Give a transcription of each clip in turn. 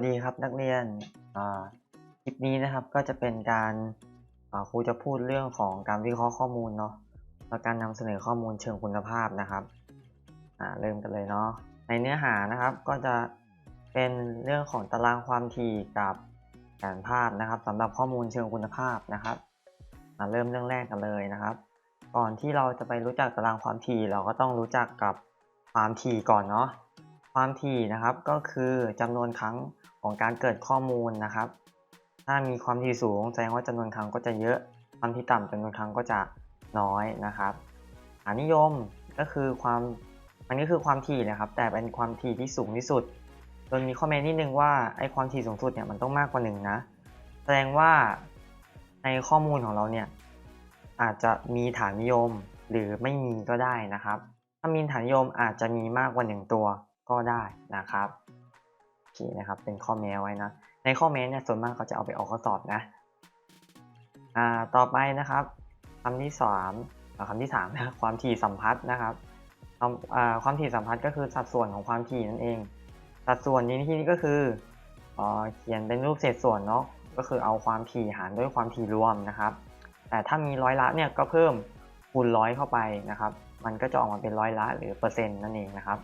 วัสดีครับนักเรียนคลิปนี้นะครับก็จะเป็นการครูจะพูดเรื่องของการวิเคราะห์ข้อมูลเนาะและการนำเสนอข้อมูลเชิงคุณภาพนะครับเริ่มกันเลยเนาะในเนื้อหานะครับก็จะเป็นเรื่องของตารางความถี่กับแผนภาพนะครับสำหรับข้อมูลเชิงคุณภาพนะครับมาเริ่มเรื่องแรกกันเลยนะครับ ก่อนที่เราจะไปรู้จักตารางความถี่เราก็ต้องรู้จักกับความถี่ก่อนเนาะความถี่นะครับก็คือจำนวนครั้ง ของการเกิดข้อมูลนะครับ ถ้ามีความถี่สูงแสดงว่าจำนวนครั้งก็จะเยอะความที่ต่ำจำนวนครั้งก็จะน้อยนะครับฐานนิยมก็คือความอันนี้คือความถี่นะครับ แต่เป็นความถี่ที่สูงที่สุดโดยมีข้อแม้นิดนึงว่าไอ้ความถี่สูงสุดเนี่ยมันต้องมากกว่าหนึ่งนะแสดงว่าในข้อมูลของเราเนี่ยอาจจะมีฐานนิยมหรือไม่มีก็ได้นะครับ ถ้ามีฐานนิยมอาจจะมีมากกว่าหนึ่งตัวก็ได้นะครับ เคนะครับ เป็นข้อแม้ไว้นะ ในข้อแม้เนี่ยส่วนมากเขาจะเอาไปออกข้อสอบนะอ่าต่อไปนะครับคำที่สามคำที่สามนะความถี่สัมพัทธ์นะครับความถี่สัมพัทธ์ก็คือสัดส่วนของความถี่นั่นเอง สัดส่วนนี้ที่นี้ก็คือเอ่อเขียนเป็นรูปเศษส่วนเนาะก็คือเอาความถี่หารด้วยความถี่รวมนะครับ แต่ถ้ามีร้อยละเนี่ยก็เพิ่มคูณร้อยเข้าไปนะครับ มันก็จะออกมาเป็นร้อยละหรือเปอร์เซ็นต์นั่นเองนะครับ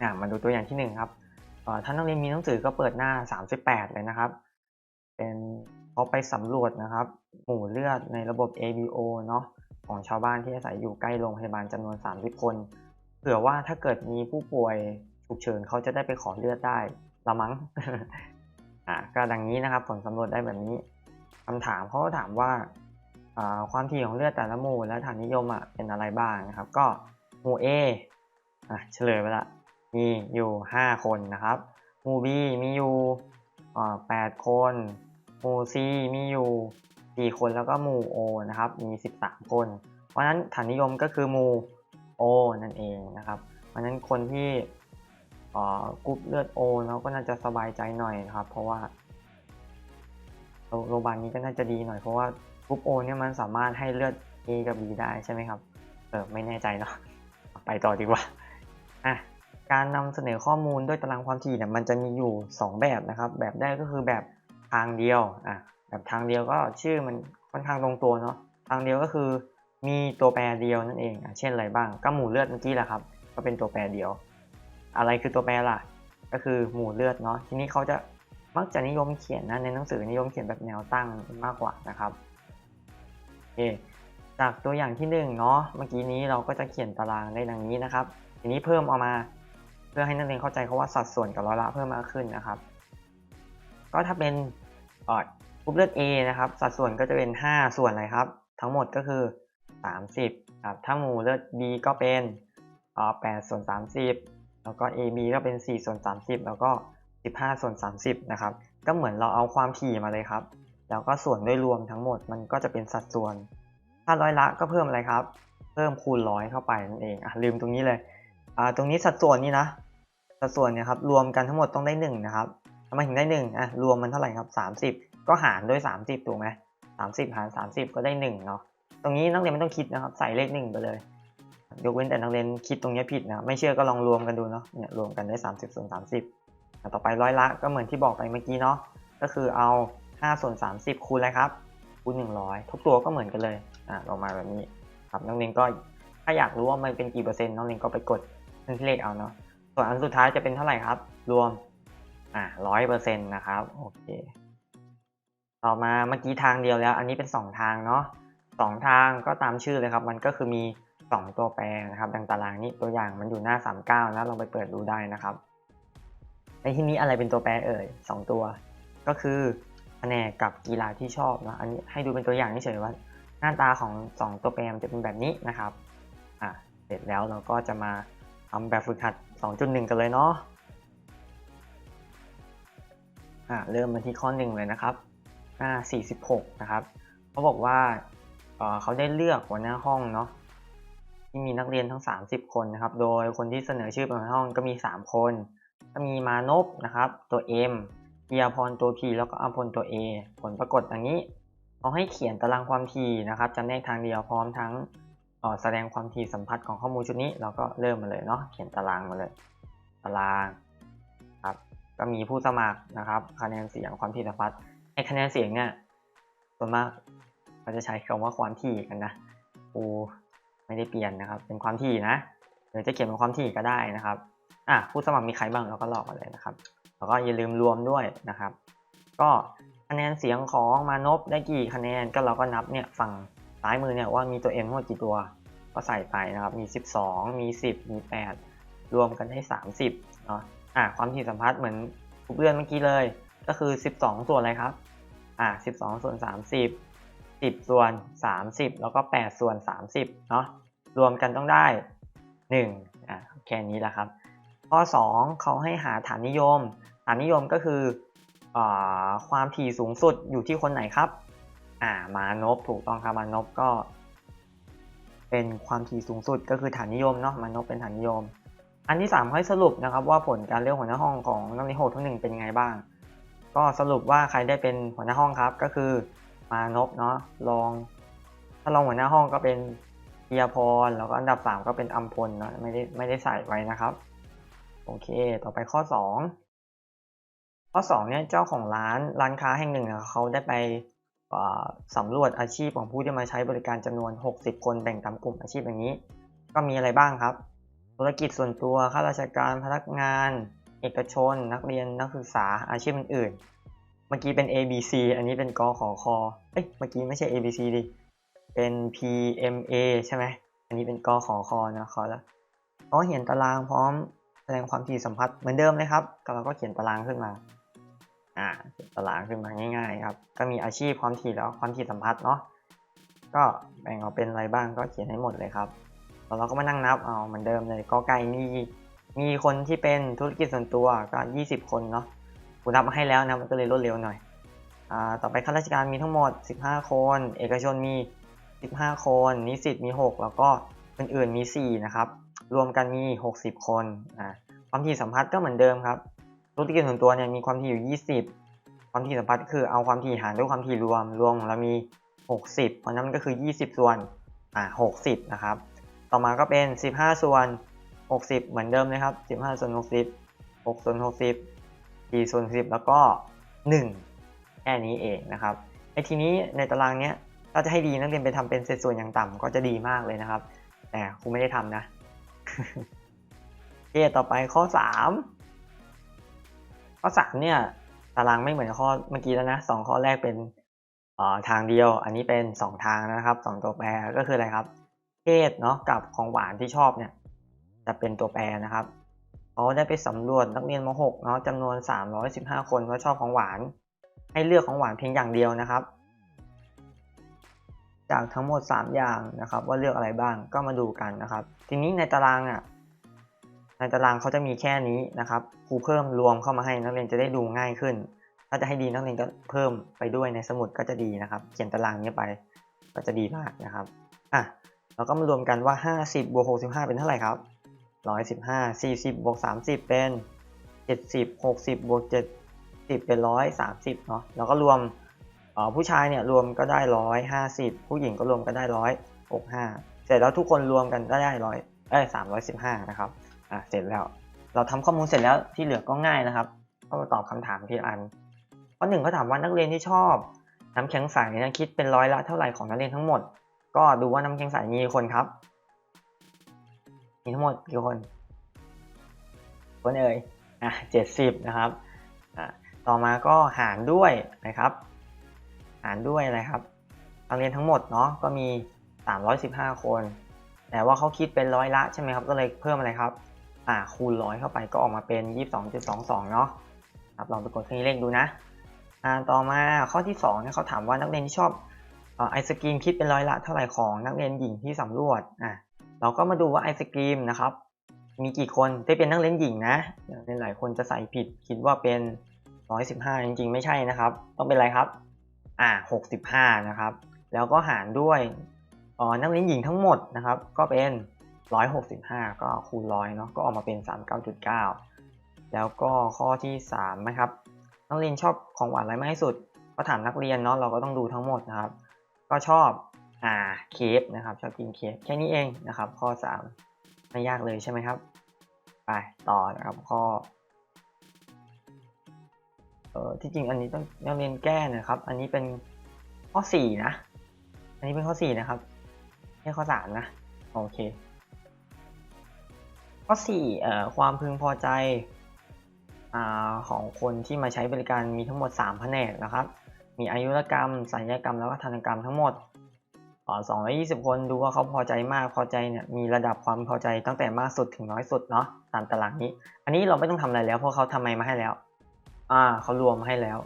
อะมาดูตัวอย่างที่หนึ่งครับ ท่านนักเรียนมีหนังสือก็เปิดหน้า 38 เลยนะครับ เป็นเขาไปสำรวจนะครับ หมู่เลือดในระบบ ABO เนาะของชาวบ้านที่อาศัยอยู่ใกล้โรงพยาบาลจำนวน 30 คนเผื่อว่าถ้าเกิดมีผู้ป่วยฉุกเฉินเขาจะได้ไปขอเลือดได้ละมั้งอะก็ดังนี้นะครับ ผลสำรวจได้แบบนี้คำถามเขาก็ถามว่าความถี่ของเลือดแต่ละหมู่และฐานนิยมอะเป็นอะไรบ้างนะครับ ก็หมู่ A อะเฉลยไปละ มีอยู่ 5 คนนะครับหมู่ B มีอยู่อ่า8คนหมู่ C มีอยู่ 4 คนแล้วก็หมู่ O นะครับ มี 13 คน เพราะฉะนั้นฐานนิยมก็คือหมู่ O นั่นเองนะครับ เพราะฉะนั้นคนที่กรุ๊ปเลือด O เนาะก็น่าจะสบายใจหน่อยนะครับ เพราะว่าโรโรงพยาบาลนี้ก็น่าจะดีหน่อยเพราะว่ากรุ๊ป O เนี่ยมันสามารถให้เลือด A กับ B ได้ใช่ไหมครับ เออไม่แน่ใจเนาะไปต่อดีกว่า อะ การนำเสนอข้อมูลด้วยตารางความถี่เนี่ยมันจะมีอยู่ 2 แบบนะครับ แบบแรกก็คือแบบทางเดียวอะแบบทางเดียวก็ชื่อมันค่อนข้างตรงตัวเนาะทางเดียวก็คือมีตัวแปรเดียวนั่นเองอะเช่นอะไรบ้างก็หมู่เลือดเมื่อกี้แหละครับ ก็เป็นตัวแปรเดียว อะไรคือตัวแปรล่ะ ก็คือหมู่เลือดเนาะทีนี้เขาจะมักจะนิยมเขียนนะในหนังสือนิยมเขียนแบบแนวตั้งมากกว่านะครับโอเคจากตัวอย่างที่หนึ่งเนาะเมื่อกี้นี้เราก็จะเขียนตารางได้ดังนี้นะครับ ทีนี้เพิ่มเอามา พื่อให้นักเรียนเข้าใจเขาว่าสัดส่วนกับร้อยละเพิ่มมากขึ้นนะครับ ก็ถ้าเป็นออกรุ๊ปเลือด A นะครับ สัดส่วนก็จะเป็น 5 ส่วนอะไรครับ ทั้งหมดก็คือ 30ครับถ้าหมู่เลือด B ก็เป็นเอ่อ8ส่วน 30 แล้วก็ AB ก็เป็น 4 ส่วน 30 แล้วก็ 15 ส่วน 30 นะครับ ก็เหมือนเราเอาความถี่มาเลยครับ แล้วก็ส่วนด้วยรวมทั้งหมดมันก็จะเป็นสัดส่วน ถ้าร้อยละก็เพิ่มอะไรครับ เพิ่มคูณร้อยเข้าไปนั่นเองอะลืมตรงนี้เลยอ่าตรงนี้สัดส่วนนี้นะ สัดส่วนเนี่ยครับรวมกันทั้งหมดต้องได้หนึ่งนะครับทำไมถึงได้หนึ่งอะรวมมันเท่าไหร่ครับสามสิบก็หารด้วยสามสิบถูกไหมสามสิบหารสามสิบก็ได้หนึ่งเนาะตรงนี้นักเรียนไม่ต้องคิดนะครับ ใส่เลขหนึ่งไปเลย ยกเว้นแต่นักเรียนคิดตรงนี้ผิดนะไม่เชื่อก็ลองรวมกันดูเนาะเนี่ยรวมกันได้สามสิบส่วนสามสิบต่อไปร้อยละก็เหมือนที่บอกไปเมื่อกี้เนาะก็คือเอาห้าส่วนสามสิบคูณอะไรครับคูณหนึ่งร้อยทุกตัวก็เหมือนกันเลยอะออกมาแบบนี้ครับนักเรียนก็ถ้าอยากรู้ว่ามันเป็นกี่เปอร์เซ็นต์นักเรียนก็ไปกดเครื่องคิดเลขเอาเนาะ ส่วนอันสุดท้ายจะเป็นเท่าไหร่ครับ รวม อ่าร้อยเปอร์เซ็นต์นะครับ โอเค ต่อมาเมื่อกี้ทางเดียวแล้ว อันนี้เป็นสองทางเนาะสองทางก็ตามชื่อเลยครับ มันก็คือมีสองตัวแปรนะครับ ดังตารางนี้ตัวอย่างมันอยู่หน้าสามเก้านะลองไปเปิดดูได้นะครับ ในที่นี้อะไรเป็นตัวแปรเอ่ยสองตัว ก็คือแผนกกับกีฬาที่ชอบนะ อันนี้ให้ดูเป็นตัวอย่างเฉยๆว่า หน้าตาของสองตัวแปรมันจะเป็นแบบนี้นะครับ อ่าเสร็จแล้วเราก็จะมาทำแบบฝึกหัด 2.1 กันเลยเนาะอ่าเริ่มมาที่ข้อ1เลยนะครับ หน้า 46 นะครับเขาบอกว่าเเขาได้เลือกหัวหน้าห้องเนาะที่มีนักเรียนทั้ง 30 คนนะครับ โดยคนที่เสนอชื่อเป็นหัวหน้าห้องก็มี 3 คน ก็มีมานพนะครับ ตัว M เกียรพรตัว P แล้วก็อภพลตัว A ผลปรากฏอย่างนี้เขาให้เขียนตารางความถี่นะครับจำแนกทางเดียวพร้อมทั้ง แสดงความถี่สัมพัทธ์ของข้อมูลชุดนี้เราก็เริ่มมาเลยเนาะเขียนตารางมาเลย ตารางครับก็มีผู้สมัครนะครับ คะแนนเสียงความถี่สัมพัทธ์ไอคะแนนเสียงเนี่ยส่วนมากเราจะใช้คำว่าความถี่กันนะกูไม่ได้เปลี่ยนนะครับ เป็นความถี่นะหรือจะเขียนเป็นความถี่ก็ได้นะครับอะผู้สมัครมีใครบ้างเราก็ลอกมาเลยนะครับ แล้วก็อย่าลืมรวมด้วยนะครับ ก็คะแนนเสียงของมานพได้กี่คะแนนก็เราก็นับเนี่ยฝั่ง ซ้ายมือเนี่ยว่ามีตัว m ทั้งหมดกี่ตัวก็ใส่ไปนะครับ มี 12 มี 10 มี 8 รวมกันได้30เนาะอะความถี่สัมพัทธ์เหมือนทุกเดือนเมื่อกี้เลย ก็คือ 12 ส่วนอะไรครับอะ12 ส่วน 30 10 ส่วน 30 แล้วก็ 8 ส่วน 30เนาะรวมกันต้องได้1อะแค่นี้แหละครับ ข้อ 2เขาให้หาฐานนิยม ฐานนิยมก็คืออาความถี่สูงสุดอยู่ที่คนไหนครับ อ่ามานพถูกต้องครับมานพก็ เป็นความถี่สูงสุดก็คือฐานนิยมเนาะมานพเป็นฐานนิยม อันที่3ให้สรุปนะครับว่าผลการเลือกหัวหน้าห้องของนักเรียนโหดทั้งหนึ่งเป็นไงบ้าง ก็สรุปว่าใครได้เป็นหัวหน้าห้องครับ ก็คือมานพเนาะรอง ถ้ารองหัวหน้าห้องก็เป็นเียพรแล้วก็อันดับ 3 ก็เป็นอัมพลเนาะไม่ได้ไม่ได้ใส่ไว้นะครับ โอเค ต่อไปข้อ 2 ข้อ2เนี่ยเจ้าของร้านร้านค้าแห่งหนึ่งเขาได้ไป สำรวจอาชีพของผู้ที่มาใช้บริการจำนวน 60 คนแบ่งตามกลุ่มอาชีพอย่างนี้ ก็มีอะไรบ้างครับ ธุรกิจส่วนตัวข้าราชการพนักงาน เอกชน นักเรียนนักศึกษาอาชีพอื่นๆ เมื่อกี้เป็น A B C อันนี้เป็นกขอคอเอ้ยเมื่อกี้ไม่ใช่ A B C ดิเป็น P M A ใช่ไหมอันนี้เป็นกขอคอนะขอแล้วเขาเขียนตารางพร้อมแสดงความถี่สัมพัทธ์เหมือนเดิมเลยครับ ก็เราก็เขียนตารางขึ้นมา อ่าตารางขึ้นมาง่าย ๆ ครับ ก็มีอาชีพความถี่แล้วความถี่สัมพัทธ์เนาะก็แบ่งออกเป็นอะไรบ้างก็เขียนให้หมดเลยครับแล้วเราก็มานั่งนับเอาเหมือนเดิมเลยกอไก่มีมีคนที่เป็นธุรกิจส่วนตัวก็ 20 คนเนาะกูนับมาให้แล้วนะมันก็เลยรวดเร็วหน่อยอ่าต่อไปข้าราชการมีทั้งหมด 15 คน เอกชนมี 15 คน นิสิตมี 6 แล้วก็อื่นๆมี 4 นะครับ รวมกันมี 60 คนอ่าความถี่สัมพัทธ์ก็เหมือนเดิมครับ ธุรกิจส่วนตัวเนี่ยมีความถี่อยู่ 20 ความถี่สัมพัทธ์คือเอาความถี่หารด้วยความถี่รวม รวมของเรามี 60 เพราะนั้นมันก็คือ 20 ส่วนอ่า60 นะครับ ต่อมาก็เป็น 15 ส่วน 60 เหมือนเดิมเลยครับ 15 ส่วน 60 6ส่วน60 4ส่วน10 แล้วก็ 1 แค่นี้เองนะครับไอทีนี้ในตารางเนี้ยถ้าจะให้ดีนักเรียนไปทำเป็นเศษส่วนอย่างต่ำก็จะดีมากเลยนะครับ แต่ครูไม่ได้ทำนะโอเคต่อไปข้อ 3 ข้อ3เนี่ยตารางไม่เหมือนข้อเมื่อกี้แล้วนะสองข้อแรกเป็นทางเดียว อันนี้เป็น2ทางนะครับสองตัวแปรก็คืออะไรครับเพศเนาะกับของหวานที่ชอบเนี่ยจะเป็นตัวแปรนะครับเขาได้ไปสำรวจนักเรียนม .6 เนาะจำนวน 315 คนว่าชอบของหวาน ให้เลือกของหวานเพียงอย่างเดียวนะครับ จากทั้งหมด 3 อย่างนะครับ ว่าเลือกอะไรบ้างก็มาดูกันนะครับ ทีนี้ในตารางอะ ในตารางเขาจะมีแค่นี้นะครับครูเพิ่มรวมเข้ามาให้นักเรียนจะได้ดูง่ายขึ้น ถ้าจะให้ดีนักเรียนก็เพิ่มไปด้วยในสมุดก็จะดีนะครับ เขียนตารางนี้ไปก็จะดีมากนะครับอะเราก็มารวมกันว่า 50บวก65 เป็นเท่าไหร่ครับ115 40บวก30 เป็น 70 60บวก70 เป็น 130เนาะแล้วก็รวมผู้ชายเนี่ยรวมก็ได้ 150 ผู้หญิงก็รวมก็ได้ 165 เสร็จแล้วทุกคนรวมกันก็ได้ร้อยเอ้ย315 นะครับ อะเสร็จแล้ว เราทำข้อมูลเสร็จแล้วที่เหลือก็ง่ายนะครับ ก็มาตอบคำถามทีละอันข้อหนึ่งเขาถามว่านักเรียนที่ชอบ น้ำแข็งใสนะคิดเป็นร้อยละเท่าไหร่ของนักเรียนทั้งหมด ก็ดูว่าน้ำแข็งใสมีกี่คนครับ มีทั้งหมดกี่คน คนเอ่ยอะเจ็ดสิบนะครับอะต่อมาก็หารด้วยนะครับ หารด้วยอะไรครับนักเรียนทั้งหมดเนาะก็มี 315 คน แต่ว่าเขาคิดเป็นร้อยละใช่ไหมครับ ก็เลยเพิ่มอะไรครับ อ่าคูณร้อยเข้าไปก็ออกมาเป็น 22.22 เนาะครับลองไปกดเครื่องเลขดูนะอ่าต่อมาข้อที่2เนี่ยเขาถามว่านักเรียนที่ชอบอไอศกรีมคิดเป็นร้อยละเท่าไหร่ของนักเรียนหญิงที่สำรวจอะเราก็มาดูว่าไอศกรีมนะครับ มีกี่คนที่เป็นนักเรียนหญิงนะนักเรียนหลายคนจะใส่ผิดคิดว่าเป็น 115 จริงๆ ไม่ใช่นะครับ ต้องเป็นอะไรครับอ่า65 นะครับ แล้วก็หารด้วยอ่อนักเรียนหญิงทั้งหมดนะครับ ก็เป็น 165 ก็คูณร้อยเนาะก็ออกมาเป็น 39.9 แล้วก็ข้อที่3นะครับนักเรียนชอบของหวานอะไรมากที่สุดก็ถามนักเรียนเนาะเราก็ต้องดูทั้งหมดนะครับ ก็ชอบอ่าเค้กนะครับ ชอบกินเค้กแค่นี้เองนะครับ ข้อ 3 ไม่ยากเลยใช่ไหมครับไปต่อนะครับข้อเออที่จริงอันนี้ต้องนักเรียนแก้นะครับ อันนี้เป็นข้อสี่นะ อันนี้เป็นข้อสี่นะครับไม่ข้อสามนะโอเค ข้อสี่เอ่อความพึงพอใจอของคนที่มาใช้บริการมีทั้งหมด 3 แผนกนะครับ มีอายุรกรรม สัญญกรรม แล้วก็ทันตกรรมทั้งหมดอ่า220 คนดูว่าเขาพอใจมากพอใจเนี่ยมีระดับความพอใจตั้งแต่มากสุดถึงน้อยสุดเนาะตามตารางนี้ อันนี้เราไม่ต้องทำอะไรแล้วเพราะเขาทำไมมาให้แล้ว อ่าเขารวมมาให้แล้ว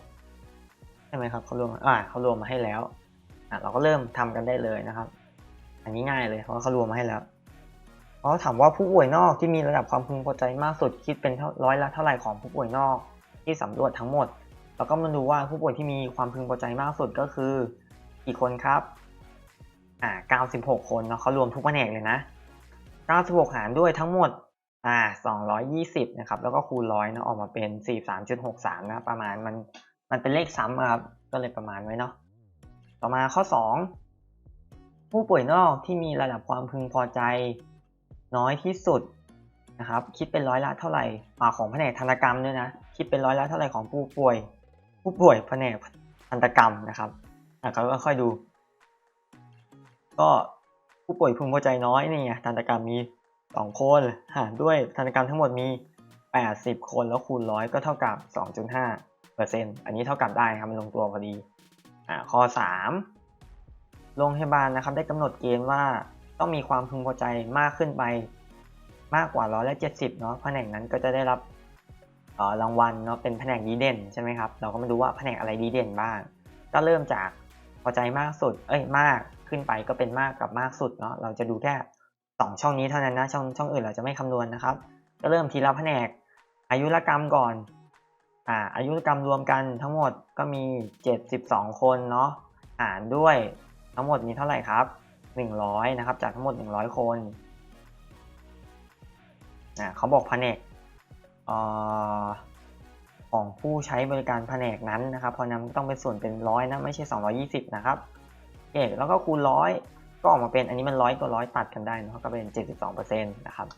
ใช่ไหมครับเขารวมอ่าเขารวมมาให้แล้วอ่าเราก็เริ่มทำกันได้เลยนะครับ อันนี้ง่ายเลยเพราะเขารวมมาให้แล้ว เพราถามว่าผู้ป่วยนอกที่มีระดับความพึงพอใจมากสุดคิดเป็นเท่าร้อยละเท่าไหร่ของผู้ป่วยนอกที่สำรวจทั้งหมด แล้วก็มาดูว่าผู้ป่วยที่มีความพึงพอใจมากสุดก็คือกี่คนครับอ่า96 คนเนาะเขารวมทุกแผนกเลยนะ 96 หารด้วยทั้งหมดอ่า220 นะครับ แล้วก็คูณร้อยเนาะออกมาเป็น 43.63 นะ ประมาณมันมันเป็นเลขซ้ำครับ ก็เลยประมาณไว้เนาะต่อมาข้อ 2 ผู้ป่วยนอกที่มีระดับความพึงพอใจ น้อยที่สุดนะครับคิดเป็นร้อยละเท่าไหร่อ่าของแผนกทันตกรรมด้วยนะคิดเป็นร้อยละเท่าไหร่ของผู้ป่วย ผู้ป่วยแผนกทันตกรรมนะครับอะก็ค่อยดู ก็ผู้ป่วยพึงพอใจน้อยนี่ไงทันตกรรมมี2คนหารด้วยทันตกรรมทั้งหมดมี 80 คนแล้วคูณร้อยก็เท่ากับ 2.5เปอร์เซ็นต์อันนี้เท่ากับได้ครับมันลงตัวพอดีอ่าข้อ 3 โรงพยาบาลนะครับได้กำหนดเกณฑ์ว่า ต้องมีความพึงพอใจมากขึ้นไปมากกว่าร้อยละเจ็ดสิบเนาะแผนกนั้นก็จะได้รับรางวัลเนาะเป็นแผนกดีเด่นใช่ไหมครับเราก็มาดูว่าแผนกอะไรดีเด่นบ้าง ก็เริ่มจากพอใจมากสุด เอ้ยมากขึ้นไปก็เป็นมากกับมากสุดเนาะเราจะดูแค่สองช่องนี้เท่านั้นนะช่องช่องอื่นเราจะไม่คำนวณนะครับ ก็เริ่มทีละแผนกอายุรกรรมก่อนอ่าอายุรกรรมรวมกันทั้งหมดก็มี 72 คนเนาะหารด้วยทั้งหมดมีเท่าไหร่ครับ 100 นะครับ จากทั้งหมด 100 คนอ่าเขาบอกแผนกออของผู้ใช้บริการแผนกนั้นนะครับ เพราะนั้นต้องเป็นส่วนเป็นร้อยนะ ไม่ใช่ 220 นะครับโอเคแล้วก็คูณร้อยก็ออกมาเป็นอันนี้มันร้อยกับร้อยตัดกันได้นะก็เป็น 72%นะครับ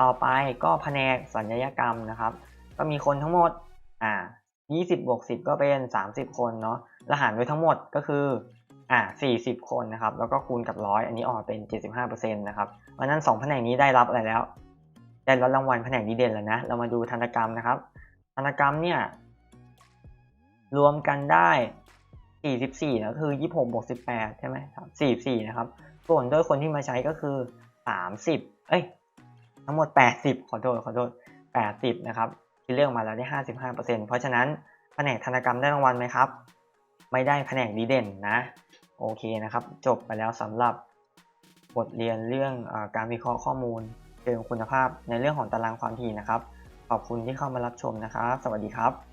ต่อไปก็แผนกสัญญกรรมนะครับ ก็มีคนทั้งหมดอ่า20บวก10 ก็เป็น 30 คนเนาะแล้วหารด้วยทั้งหมดก็คือ อ่า40 คนนะครับ แล้วก็คูณกับร้อยอันนี้ออกมาเป็น 75%นะครับเพราะฉะนั้น 2 แผนกนี้ได้รับอะไรแล้ว ได้รับรางวัลแผนกดีเด่นแล้วนะ เรามาดูทันกรรมนะครับทันกรรมเนี่ย รวมกันได้ 44นะคือ 26บวก18 ใช่ไหมครับ44 นะครับ ส่วนด้วยคนที่มาใช้ก็คือ 30 เอ้ย ทั้งหมด 80 ขอโทษ ขอโทษ 80 นะครับ ที่เลือกมาแล้วได้ 55%เพราะฉะนั้นแผนกธนกรรมได้รางวัลไหมครับ ไม่ได้แผนกดีเด่นนะ โอเคนะครับ จบไปแล้วสำหรับบทเรียนเรื่องอการวิเคราะห์ข้อมูลเชิงคุณภาพในเรื่องของตารางความถี่นะครับ ขอบคุณที่เข้ามารับชมนะครับ สวัสดีครับ